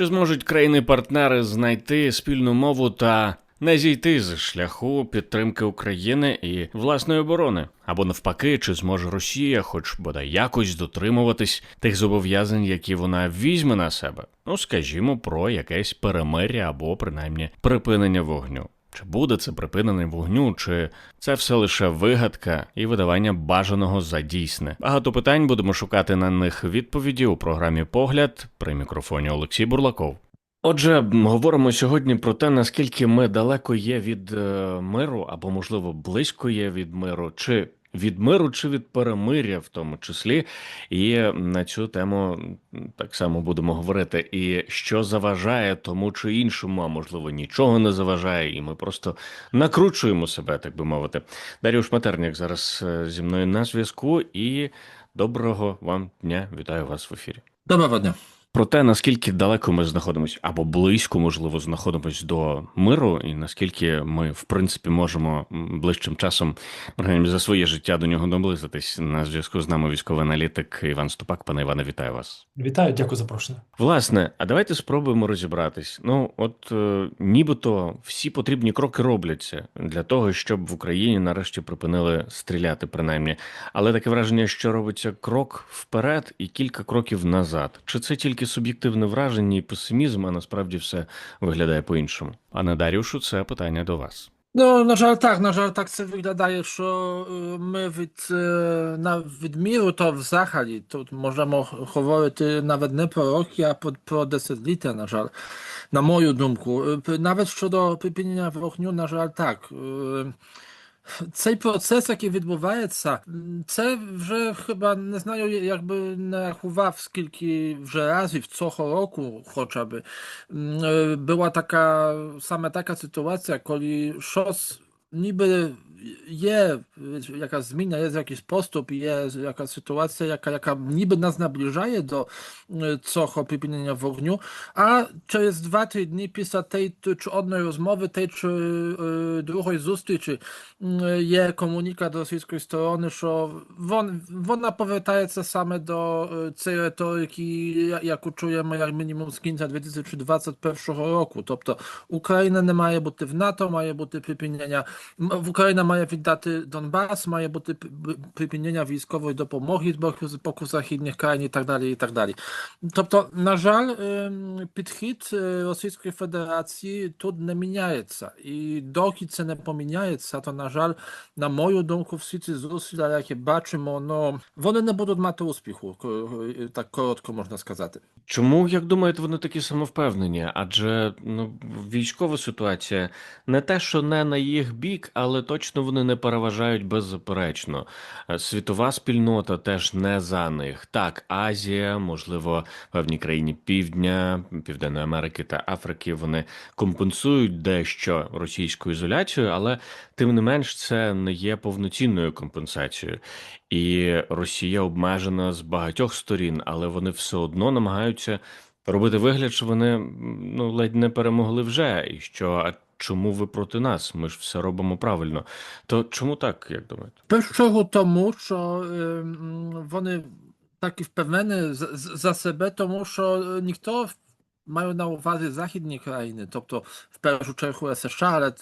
Чи зможуть країни-партнери знайти спільну мову та не зійти з шляху підтримки України і власної оборони? Або навпаки, чи зможе Росія, хоч бодай якось дотримуватись тих зобов'язань, які вона візьме на себе? Ну, скажімо, про якесь перемир'я або принаймні припинення вогню. Чи буде це припинений вогню, чи це все лише вигадка і видавання бажаного за дійсне? Багато питань будемо шукати на них відповіді у програмі Погляд при мікрофоні Олексій Бурлаков. Отже, говоримо сьогодні про те, наскільки ми далеко є від е, миру, або можливо близько є від миру, чи від миру, чи від перемиря, в тому числі. І на цю тему так само будемо говорити. І що заважає тому чи іншому, а можливо нічого не заважає, і ми просто накручуємо себе, так би мовити. Даріуш Матерняк зараз е, зі мною на зв'язку. І доброго вам дня! Вітаю вас в ефірі. Доброго дня. Про те, наскільки далеко ми знаходимося, або близько, можливо, знаходимось до миру, і наскільки ми, в принципі, можемо ближчим часом, принаймні, за своє життя до нього наблизитись. На зв'язку з нами військовий аналітик Іван Ступак. Пане Іване, вітаю вас. Вітаю, дякую за запрошення. Власне, а давайте спробуємо розібратись. Ну, от е, нібито всі потрібні кроки робляться для того, щоб в Україні нарешті припинили стріляти, принаймні. Але таке враження, що робиться крок вперед і кілька кроків назад. Чи це тільки суб'єктивне враження і песимізм, а насправді все виглядає по-іншому? Пане Дарюшу, це питання до вас. Ну, на жаль, так, на жаль, так це виглядає, що е, ми від, е, на, від міру то взагалі тут можемо говорити навіть не про роки, а про, про десятиліття, на жаль, на мою думку. Е, Навіть щодо припинення вогню, на жаль, так. Е, Цей процес, який відбувається, м, це вже chyba не знаю, якби не рахував, скільки вже разів цього року, хоча б м, е, była taka same taka sytuacja, коли щось ніби є якась зміна, є якийсь поступ, є якась ситуація, яка, яка ніби нас наближає до е, цього припинення вогню, а через 2-3 дні після tej чи одної розмови, tej чи е, другої зустрічі м, є комунікат російської сторони, що вон, вона повертається саме до е, цієї риторики, я- яку чуємо як мінімум з кінця 2021 року. Тобто Україна не має бути в НАТО, має бути припинення, м, Україна має віддати Донбас, має бути припинення військової допомоги з боку, західних країн і так далі, і так далі. Тобто, на жаль, ем, підхід е, Російської Федерації тут не міняється. І доки це не поміняється, то, на жаль, на мою думку, всі ці зусилля, які бачимо, ну, вони не будуть мати успіху, е, так коротко можна сказати. Чому, як думаєте, вони такі самовпевнені? Адже ну, військова ситуація не те, що не на їх бік, але точно вони не переважають беззаперечно. Е, Світова спільнота теж не за них. Так, Азія, можливо, певні країни Півдня, Південної Америки та Африки вони компенсують дещо російську ізоляцію, але тим не менш це не є повноцінною компенсацією. І Росія обмежена з багатьох сторін, але вони все одно намагаються робити вигляд, що вони ну ледь не перемогли вже, і що чому ви проти нас? Ми ж все робимо правильно. То чому так, як думаєте? В першу чергу тому, що ем, вони такі впевнені за, за себе, тому що е, ніхто має на увазі західні країни, тобто в першу чергу США, але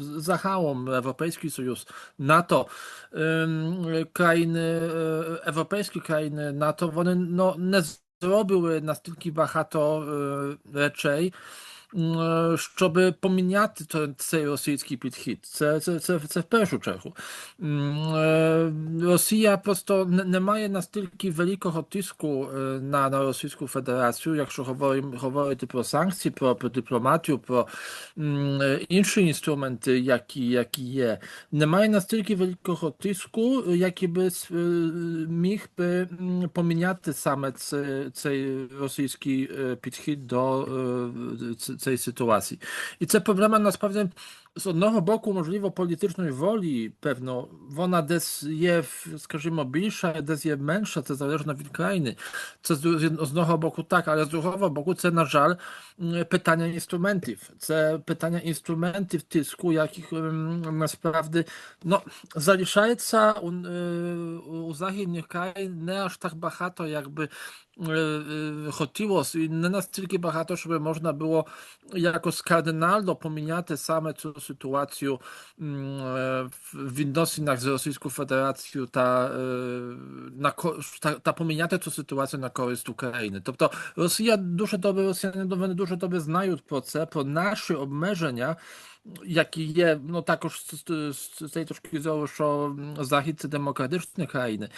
загалом Європейський Союз, НАТО, ем, країни, е, європейські країни НАТО, вони ну, не зробили настільки багато е, речей, м, щоб поміняти цей російський підхід. Це, це, це, це в першу чергу. Росія просто не, має настільки великого тиску на, на Російську Федерацію, якщо говоримо, говорити про санкції, про, про дипломатію, про інші інструменти, які, які є. Немає настільки великого тиску, який би міг би поміняти саме це, цей російський підхід до е, ц- цієї ситуації. І це проблема насправді з одного боку, можливо, політичної волі, певно, вона десь є, в- скажімо, більша, десь є менша, це залежно від країни. Це з, з одного боку так, але з другого боку, це, на жаль, м, питання інструментів. Це питання інструментів тиску, яких ем, насправді ну, залишається у, е, у західних країн не аж так багато, якби е, е, хотілося, і не настільки багато, щоб можна було якось кардинально поміняти саме цю ситуацію м, е, в відносинах з Російською Федерацією та, е, на, ко- та, та поміняти цю ситуацію на користь України. Тобто Росія дуже добре, Росіяни вони дуже добре знають про це, про наші обмеження, які є, ну також з, з, з цієї точки зору, що м, Захід це демократичні країни.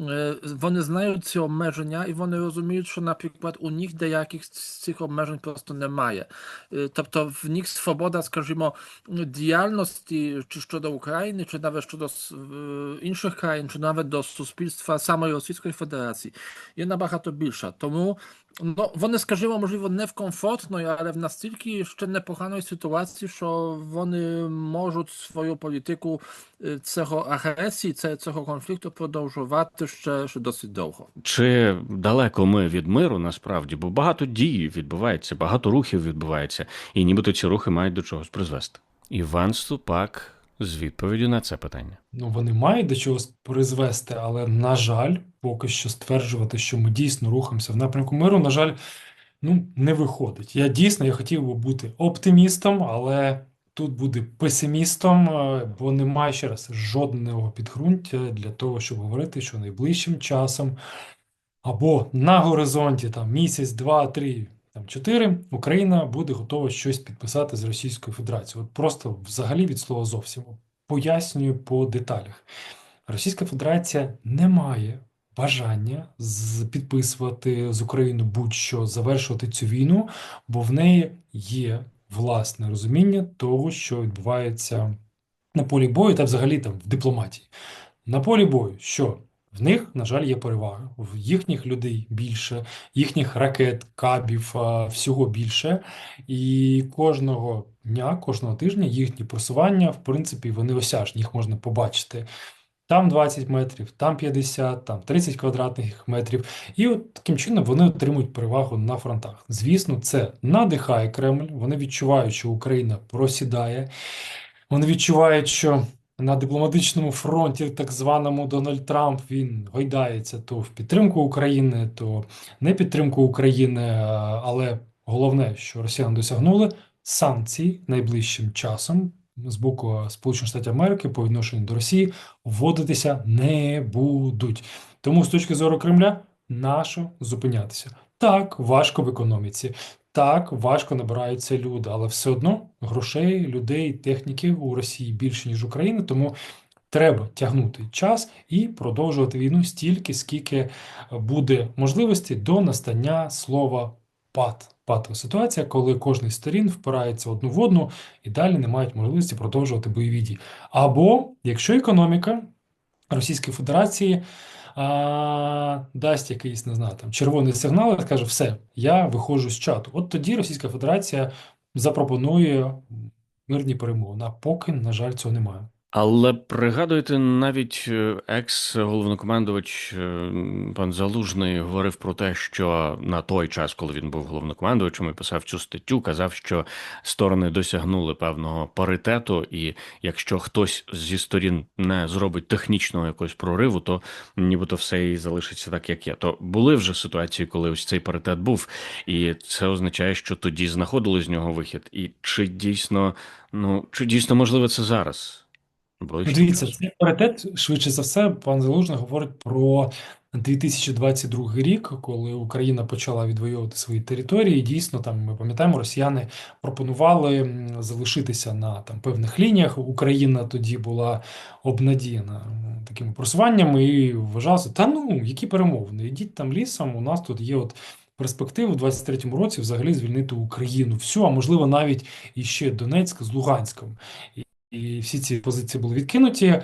Е, Вони знають ці обмеження і вони розуміють, що, наприклад, у них деяких з цих обмежень просто немає. Е, Тобто в них свобода, скажімо, діяльності чи щодо України, чи навіть щодо с- е, інших країн, чи навіть до суспільства самої Російської Федерації є набагато більша. Тому ну, вони, скажімо, можливо, не в комфортної, але в настільки ще непоганої ситуації, що вони можуть свою політику е, цього агресії, цього конфлікту продовжувати ще, ще досить довго. Чи далеко ми від миру насправді, бо багато дій відбувається, багато рухів відбувається, і нібито ці рухи мають до чогось призвести. Іван Ступак з відповіддю на це питання. Ну, вони мають до чогось призвести, але, на жаль, поки що стверджувати, що ми дійсно рухаємося в напрямку миру, на жаль, ну, не виходить. Я дійсно я хотів би бути оптимістом, але тут буде песимістом, е, бо немає ще раз жодного підґрунтя для того, щоб говорити, що найближчим часом або на горизонті там місяць, два, три, там чотири Україна буде готова щось підписати з Російською Федерацією. От просто взагалі від слова зовсім пояснюю по деталях. Російська Федерація не має бажання підписувати з Україною будь-що, завершувати цю війну, бо в неї є власне розуміння того, що відбувається на полі бою та взагалі там в дипломатії. На полі бою, що в них, на жаль, є перевага. В їхніх людей більше, їхніх ракет, кабів, всього більше. І кожного дня, кожного тижня їхні просування, в принципі, вони осяжні, їх можна побачити. Там 20 метрів, там 50, там 30 квадратних метрів. І от таким чином вони отримують перевагу на фронтах. Звісно, це надихає Кремль. Вони відчувають, що Україна просідає. Вони відчувають, що на дипломатичному фронті, так званому Дональд Трамп, він гойдається то в підтримку України, то не підтримку України. Але головне, що росіяни досягнули санкцій найближчим часом з боку Сполучених Штатів Америки по відношенню до Росії вводитися не будуть. Тому з точки зору Кремля, нащо зупинятися? Так, важко в економіці. Так, важко набираються люди, але все одно грошей, людей, техніки у Росії більше, ніж України, тому треба тягнути час і продовжувати війну стільки, скільки буде можливості до настання слова пад. Патова ситуація, коли кожний з сторін впирається одну в одну і далі не мають можливості продовжувати бойові дії. Або якщо економіка Російської Федерації а, дасть якийсь, не знаю, там червоний сигнал і скаже, все, я виходжу з чату. От тоді Російська Федерація запропонує мирні перемовини. А поки, на жаль, цього немає. Але пригадуєте, навіть е, екс-головнокомандувач е, пан Залужний говорив про те, що на той час, коли він був головнокомандувачем і писав цю статтю, казав, що сторони досягнули певного паритету, і якщо хтось зі сторін не зробить технічного якогось прориву, то нібито все і залишиться так, як є. То були вже ситуації, коли ось цей паритет був, і це означає, що тоді знаходили з нього вихід. І чи дійсно, ну чи дійсно можливо це зараз? Ближчим Дивіться, цей паритет, швидше за все, пан Залужний говорить про 2022 рік, коли Україна почала відвоювати свої території. Дійсно, там ми пам'ятаємо, росіяни пропонували залишитися на там певних лініях. Україна тоді була обнадіяна такими просуваннями і вважалося, та ну, які перемовини, ідіть там лісом, у нас тут є от перспективи в 23-му році взагалі звільнити Україну всю, а можливо навіть іще Донецьк з Луганськом. І всі ці позиції були відкинуті.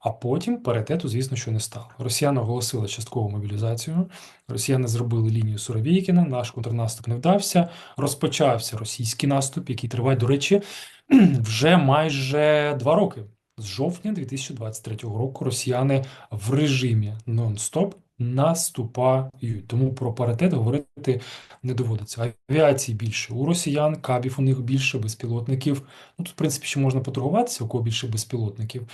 А потім паритету, звісно, що не стало. Росіяни оголосили часткову мобілізацію. Росіяни зробили лінію Суровікіна, наш контрнаступ не вдався. Розпочався російський наступ, який триває, до речі, вже майже два роки. З жовтня 2023 року росіяни в режимі нон-стоп наступають. Тому про паритет говорити не доводиться. Авіації більше у росіян, кабів у них більше, безпілотників. Ну тут, в принципі, ще можна поторгуватися, у кого більше безпілотників.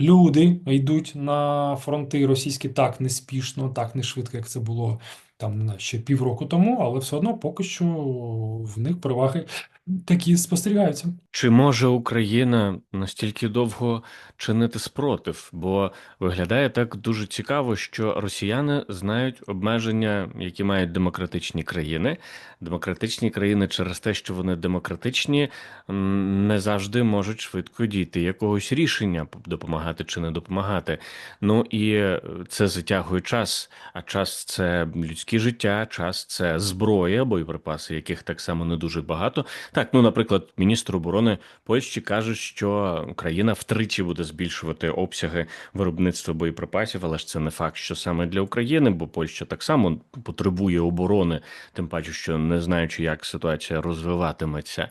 Люди йдуть на фронти російські так неспішно, так не швидко, як це було там не знаю, ще півроку тому, але все одно поки що в них переваги такі спостерігаються. Чи може Україна настільки довго чинити спротив? Бо виглядає так дуже цікаво, що росіяни знають обмеження, які мають демократичні країни. Демократичні країни через те, що вони демократичні, не завжди можуть швидко дійти якогось рішення, допомагати чи не допомагати. Ну і е, це затягує час. А час це людське життя, час це зброя, боєприпаси, яких так само не дуже багато. Так, ну, наприклад, міністр оборони Польщі каже, що країна втричі буде збільшувати обсяги виробництва боєприпасів, але ж це не факт, що саме для України, бо Польща так само потребує оборони, тим паче, що не знаючи, як ситуація розвиватиметься.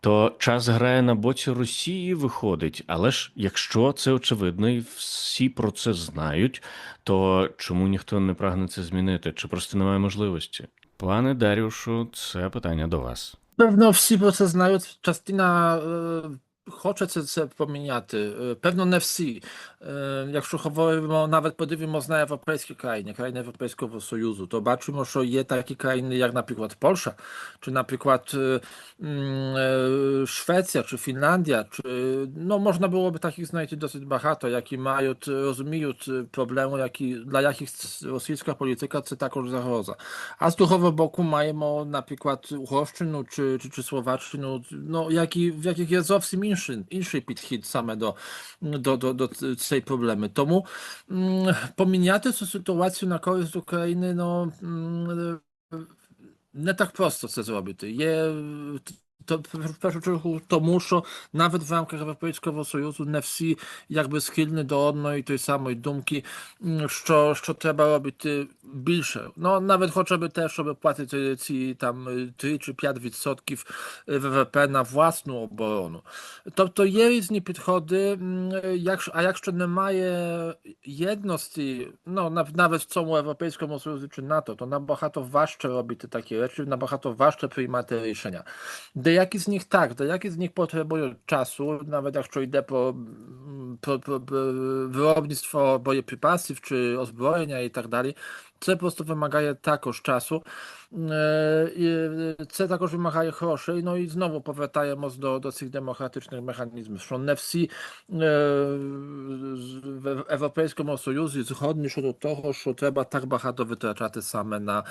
То час грає на боці Росії, виходить. Але ж якщо це очевидно, і всі про це знають, то чому ніхто не прагне це змінити? Чи просто немає можливості? Пане Дарюшу, це питання до вас. Певно, всі про це знають. Частина е, хоче це, це поміняти. Е, Певно, не всі. Е, Якщо говоримо, навіть подивимося на європейські країни, країни Європейського Союзу, то бачимо, що є такі країни, як наприклад Польща, чи наприклад е, м, е, Szwecja, czy Finlandia, czy no można byłoby takich znaleźć dosyć багато, які мають, розуміють проблему, які, для яких російська політика це також загроза. А з другого боку маємо, наприклад, Угорщину чи, чи, чи Словаччину, no, які, в яких є зовсім інший, інший підхід саме до, до, до, до цієї проблеми. Тому м, поміняти цю ситуацію на користь України, ну, м, не так просто це зробити. Є то в першу чергу тому, що навіть в рамках Європейського Союзу не всі якби схильні до одної тої самої думки, м, що, що треба робити більше. Ну навіть хоча б те, щоб платити ці там е, 3 чи 5 відсотків ВВП на власну оборону. Тобто є різні підходи, м, якщо, а якщо немає єдності, ну нав- навіть в цьому Європейському Союзі чи НАТО, то набагато важче робити такі речі, набагато важче приймати рішення. Деякі з них так, деякі з них потребують часу, навіть якщо йде про, м, про, про, про виробницtwo боєприпасів чи озброєння і так далі. Це просто вимагає також часу. Е, і Це також вимагає грошей. Ну і знову повертаємось до, до цих демократичних механізмів, що не всі е, з- в Європейському Союзі згодні щодо того, що треба так багато витрачати саме на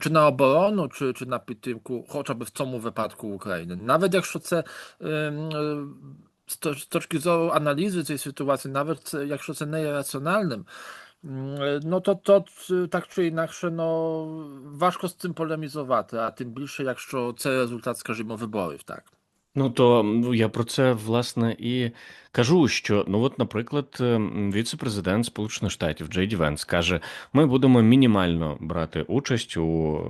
чи на оборону, чи, чи на підтримку, хоча б в цьому випадку України. Навіть якщо це е, е, з точ- з точки зору аналізи цієї ситуації, навіть це, якщо це не є раціональним, м, е, no to, to c- tak czy інакше, no, важко з цим полемізувати, а тим більше, якщо це результат, скажімо, виборів, так. Ну то ну, я про це власне і кажу, що ну от, наприклад, ем, віце-президент Сполучених Штатів Джей Ді Венс каже: ми будемо мінімально брати участь у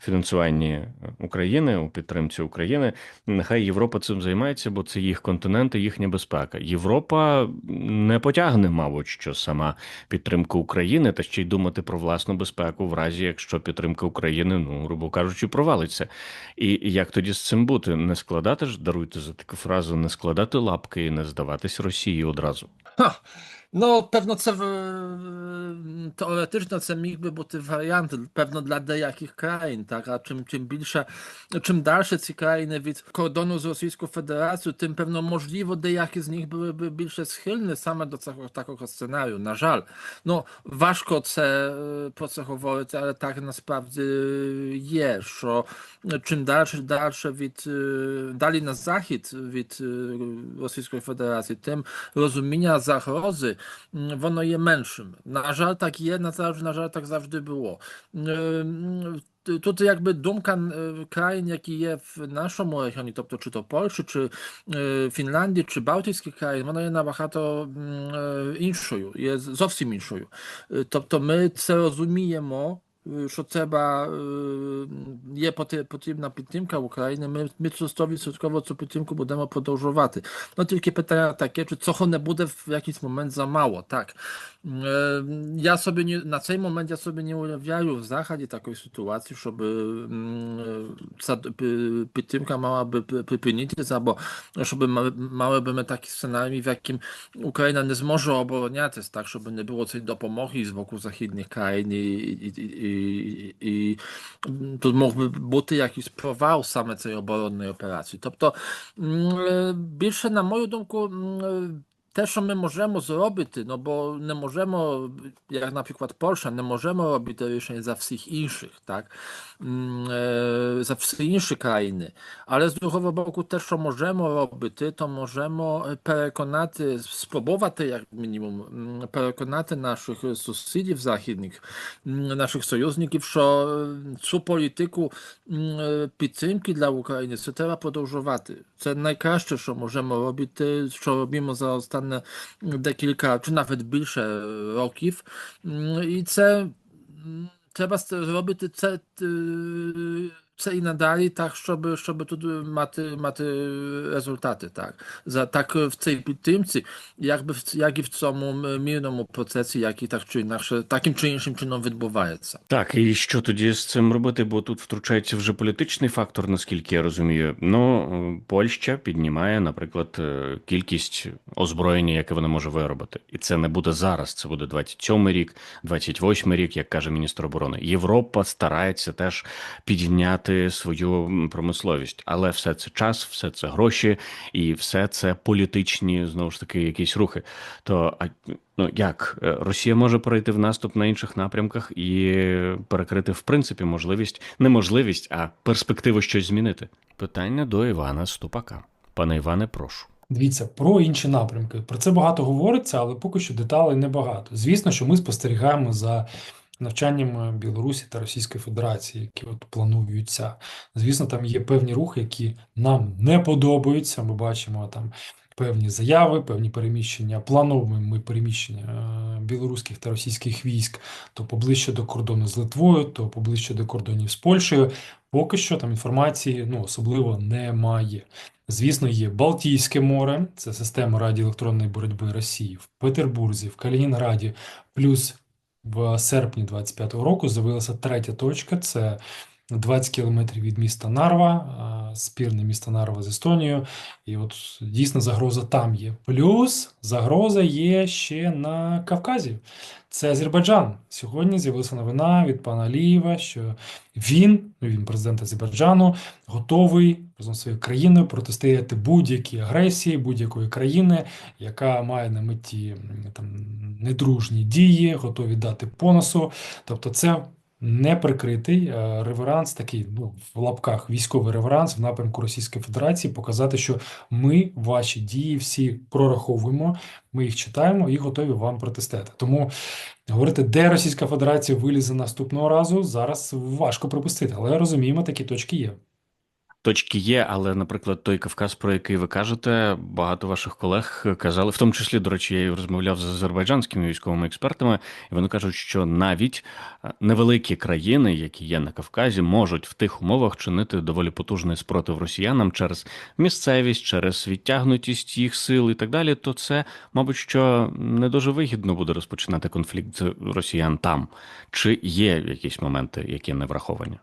фінансуванні України, у підтримці України. Нехай Європа цим займається, бо це їх континент і їхня безпека. Європа не потягне, мабуть, що сама підтримка України, та ще й думати про власну безпеку, в разі якщо підтримка України, ну грубо кажучи, провалиться. І як тоді з цим бути? Не складати ж, даруйте за таку фразу, не складати лапки і не здаватись Росії одразу. Ха, no, pewno це в- теоретично це міг би бути варіант, певно, для деяких країн, так? А чим, чим більше, чим далі ці країни від кордону з Російською Федерацією, тим певно можливо деякі з них byłyby більше схильні саме до цього такого сценарію. На жаль, ну важко це е, про це говорити, але так насправді є, що чим далі, далі від е, далі на захід від е, Російської Федерації, тим розуміння загрози м, воно є меншим. На жаль, так є, на жаль, на жаль, так завжди було. М, т- тут якби думка е, країн, які є в нашому регіоні, тобто чи то Польщі, чи е, Фінляндії, чи Балтійських країн, вона є набагато м, е, іншою, є з- зовсім іншою. Е, Тобто ми це розуміємо, е, що треба, е, є поти- потрібна підтримка України, ми, ми цю 100% цю підтримку будемо продовжувати. No тільки питання таке, чи цього не буде в якийś момент za mało, tak. Е, Я собі не, на цей момент я собі не уявляю в Заході такої ситуації, щоб м, е, ця пи- підтримка мала би пи- припинитися, або щоб мали, мали би ми такі сценарій, в яким Україна не зможе оборонятися, так, щоб не було цієї м, тут мог би бути якийсь провал саме цієї оборонної операції. Тобто, більше, на мою думку, те, що ми можемо зробити, no bo не можемо, як, наприклад, Польща, не можемо робити рішення за всіх інших, так? М, е, За всі інші країни. Але з другого боку, те, що можемо робити, то можемо переконати, спробувати, як мінімум, м, переконати наших сусідів західних, м, наших союзників, що е, цю політику м, е, підтримки для України це треба продовжувати. Це найкраще, що можемо робити, що робимо за останні декілька чи навіть більше років. М, І це м, треба с- зробити це, е, це і надалі, так, щоб, щоб тут мати, мати результати. Так. За, так в цій підтримці, якби в, як і в цьому мирному процесі, який так чи інакше, таким чи іншим чином відбувається. Так, і що тоді з цим робити? Бо тут втручається вже політичний фактор, наскільки я розумію. Ну, е, Польща піднімає, наприклад, е, кількість озброєння, яке вона може виробити. І це не буде зараз. Це буде 27-й рік, 28-й рік, як каже міністр оборони. Європа старається теж підняти свою промисловість, але все це час, все це гроші, і все це політичні знову ж таки якісь рухи. То а ну як Е, Росія може перейти в наступ на інших напрямках і перекрити в принципі можливість, не можливість, а перспективу щось змінити? Питання до Івана Ступака. Пане Іване, прошу. Дивіться, про інші напрямки. Про це багато говориться, але поки що деталей небагато. Звісно, що ми спостерігаємо за навчанням Білорусі та Російської Федерації, які от плануються. Звісно, там є певні рухи, які нам не подобаються. Ми бачимо там певні заяви, певні переміщення, плановими переміщення е, білоруських та російських військ, то поближче до кордону з Литвою, то поближче до кордонів з Польщею. Поки що там інформації ну, особливо немає. Звісно, є Балтійське море, це система радіоелектронної боротьби Росії в Петербурзі, в Калінінграді, плюс в серпні 25-го року з'явилася третя точка. Це 20 кілометрів від міста Нарва, спірне місто Нарва з Естонією. І от дійсно загроза там є. Плюс загроза є ще на Кавказі. Це Азербайджан. Сьогодні з'явилася новина від пана Алієва, що він, ну він президент Азербайджану, готовий разом зі своєю країною протистояти будь-якій агресії будь-якої країни, яка має на меті там недружні дії, готові дати по носу. Тобто, це неприкритий е, реверанс, такий ну в лапках військовий реверанс в напрямку Російської Федерації, показати, що ми ваші дії всі прораховуємо, ми їх читаємо і готові вам протистояти. Тому говорити, де Російська Федерація вилізе наступного разу, зараз важко припустити, але розуміємо, такі точки є. Точки є, але, наприклад, той Кавказ, про який ви кажете, багато ваших колег казали, в тому числі, до речі, я розмовляв з азербайджанськими військовими експертами, і вони кажуть, що навіть е, невеликі країни, які є на Кавказі, можуть в тих умовах чинити доволі потужний спротив росіянам через місцевість, через відтягнутість їх сил і так далі. То це, мабуть, що не дуже вигідно буде розпочинати конфлікт з росіян там. Чи є якісь моменти, які не враховані?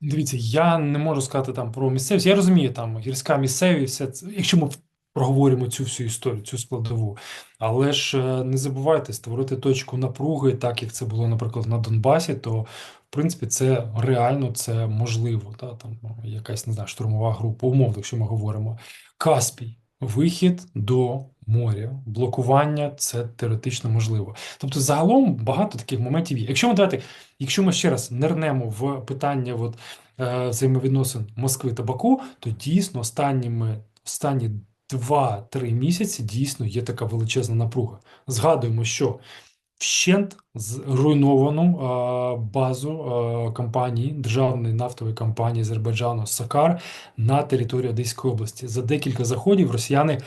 Дивіться, я не можу сказати там про місцевість. Я розумію, там гірська місцевість, все це, якщо ми проговоримо цю всю історію, цю складову. Але ж е, не забувайте створити точку напруги, так як це було, наприклад, на Донбасі, то в принципі це реально це можливо. Та, там ну, якась не знаю, штурмова група, умовно, якщо ми говоримо. Каспій, вихід до моря, блокування це теоретично можливо. Тобто, загалом багато таких моментів є. Якщо ми давайте, якщо ми ще раз нирнемо в питання от, е, взаємовідносин Москви та Баку, то дійсно останніми останні 2-3 місяці дійсно є така величезна напруга. Згадуємо, що вщент зруйновану базу компанії, державної нафтової компанії Азербайджану Сакар на території Одеської області. За декілька заходів росіяни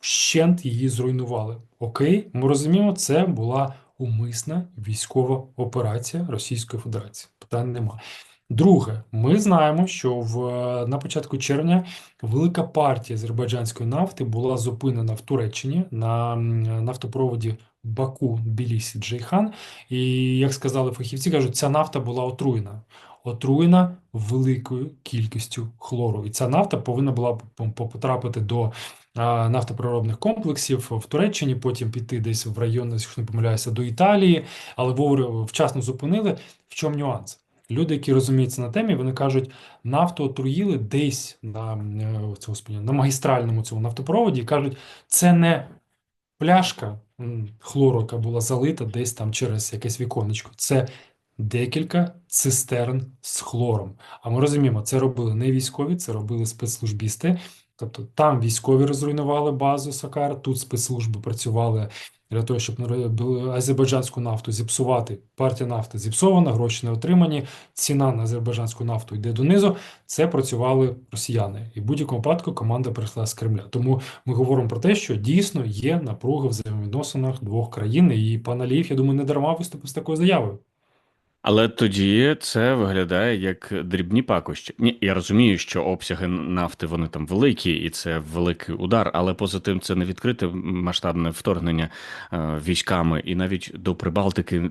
вщент її зруйнували. Окей, ми розуміємо, це була умисна військова операція Російської Федерації. Питань нема. Друге, ми знаємо, що в, е, на початку червня велика партія азербайджанської нафти була зупинена в Туреччині на нафтопроводі Баку, Тбілісі, Джейхан. І, як сказали фахівці, кажуть, ця нафта була отруєна. Отруєна великою кількістю хлору. І ця нафта повинна була потрапити до а, нафтопереробних комплексів в Туреччині, потім піти десь в район, якщо не помиляюся, до Італії, але вовремя вчасно зупинили. В чому нюанс? Люди, які розуміються на темі, вони кажуть, нафту отруїли десь на, е, господи, на магістральному цьому нафтопроводі і кажуть, це не пляшка хлору, яка була залита десь там через якесь віконечко. Це декілька цистерн з хлором. А ми розуміємо, це робили не військові, це робили спецслужбісти. Тобто там військові розруйнували базу Сакар, тут спецслужби працювали для того, щоб азербайджанську нафту зіпсувати. Партія нафти зіпсована, гроші не отримані, ціна на азербайджанську нафту йде донизу. Це працювали росіяни. І в будь-якому випадку команда прийшла з Кремля. Тому ми говоримо про те, що дійсно є напруга в взаємовідносинах двох країн. І пан Алієв, я думаю, не дарма виступив з такою заявою. Але тоді це виглядає як дрібні пакощі. Ні, я розумію, що обсяги нафти вони там великі, і це великий удар, але поза тим це не відкрите масштабне вторгнення е, військами, і навіть до Прибалтики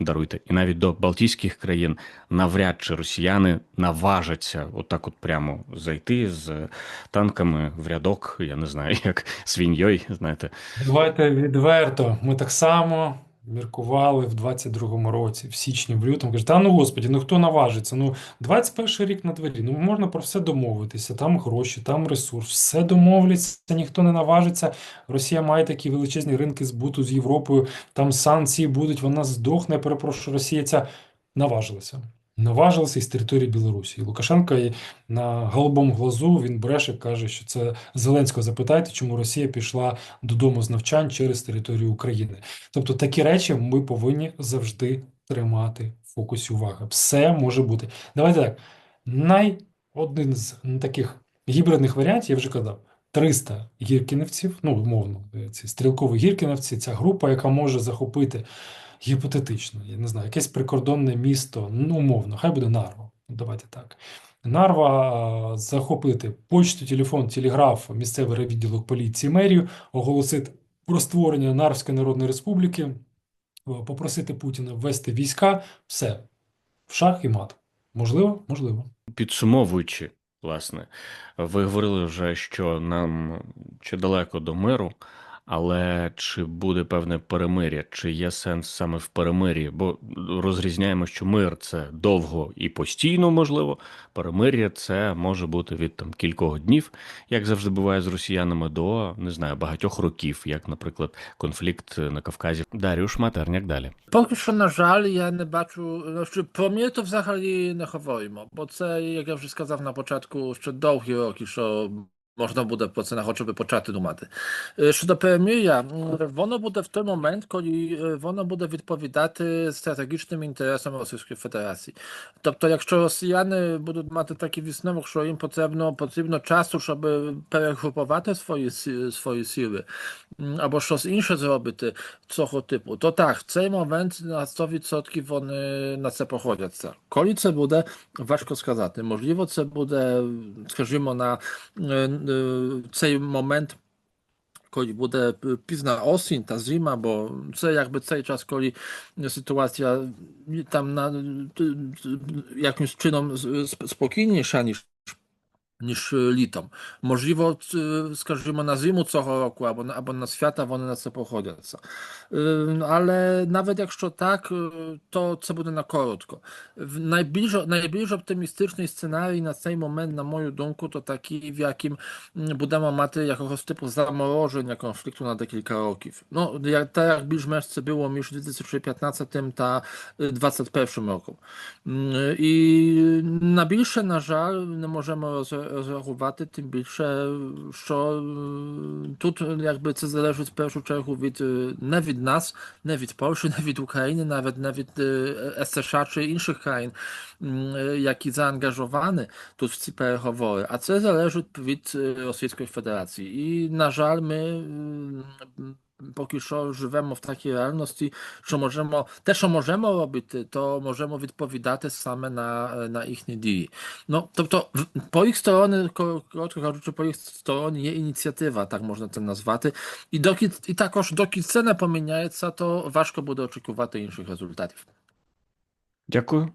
даруйте, і навіть до Балтійських країн навряд чи росіяни наважаться отак, от прямо зайти з танками в рядок. Я не знаю, як свіньйой, знаєте. Давайте відверто. Ми так само міркували в 22-му році, в січні, в лютому. Кажуть, та ну господі, ну хто наважиться? Ну, 21 рік на дворі, ну можна про все домовитися. Там гроші, там ресурс, все домовляться, ніхто не наважиться. Росія має такі величезні ринки збуту з Європою, там санкції будуть, вона здохне, перепрошую, Росія ця наважилася. Наважилася із території Білорусі. І Лукашенко на голубому глазу він бреше, каже, що це Зеленського запитайте, чому Росія пішла додому з навчань через територію України. Тобто такі речі ми повинні завжди тримати в фокусі уваги. Все може бути. Давайте так. Най один з таких гібридних варіантів, я вже казав, 300 гіркінівців, ну, умовно, ці стрілкові гіркінівці, ця група, яка може захопити гіпотетично, я не знаю, якесь прикордонне місто, ну, умовно, хай буде Нарва. Ну, Давайте так. Нарва захопити почту, телефон, телеграф, місцевий відділок поліції, мерію, оголосити про створення Нарвської Народної Республіки, е, попросити Путіна ввести війська, все, в шах і мат. Можливо? Можливо. Підсумовуючи, власне, ви говорили вже, що нам ще далеко до миру, але чи буде певне перемир'я, чи є сенс саме в перемир'ї? Бо розрізняємо, що мир це довго і постійно можливо. Перемир'я це може бути від там кількох днів, як завжди буває з росіянами, до не знаю багатьох років, як, наприклад, конфлікт на Кавказі. Даріуш Матерняк далі. Поки що, на жаль, я не бачу. Значить, про мир то взагалі не говоримо, бо це, як я вже сказав на початку, ще довгі роки, що можна буде про це на хоча б почати думати. Е, Щодо перемир'я, м, воно буде в той момент, коли е, воно буде відповідати стратегічним інтересам Російської Федерації. Тобто, якщо росіяни будуть мати такий висновок, що їм потрібно, потрібно часу, щоб перегрупувати свої, сі- свої сили, м, або щось інше зробити цього типу, то так, в цей момент на 100% вони на це погодяться. Коли це буде, важко сказати. Можливо, це буде, скажімо, на е, е, цей момент. Коли буде пізна осінь та зима, бо це якби цей час, коли sytuacja tam na, jakimś czynom sp- spokійніша, ніж ніж е, літом. Можливо, ц- скажімо, на зиму цього року або на, або на свята вони на це погодяться. Е, Але навіть якщо так, е, то це буде на коротко. В Найбільш, найбільш оптимістичний сценарій на цей момент, на мою думку, то такий, в яким м, будемо мати якогось типу замороження конфлікту на декілька років. Ну, як, так як більш-менш це було між 2015 та е, 2021 роком. М, І на більше, на жаль, не можемо роз- реагувати, тим більше, що е, тут якби це залежить в першу чергу від е, не від нас, не від Польщі, не від України, навіть не від е, США чи інших країн, м, е, які заангажовані тут в ці переговори, а це залежить від е, Російської Федерації. І, на жаль, ми м, поки що живемо в такій реальності, що можемо, те, що можемо робити, то можемо відповідати саме на, на їхні дії. Ну, тобто, по їх стороні, ко- коротко кажучи, по їх стороні є ініціатива, так можна це назвати. І, доки, і також, доки це не поміняється, то важко буде очікувати інших результатів. Дякую.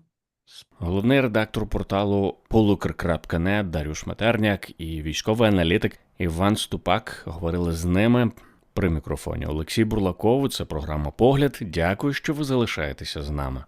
Головний редактор порталу Полукр.нет Дарюш Матерняк і військовий аналітик Іван Ступак говорили з ними при мікрофоні. Олексій Бурлаков. Це програма Погляд. Дякую, що ви залишаєтеся з нами.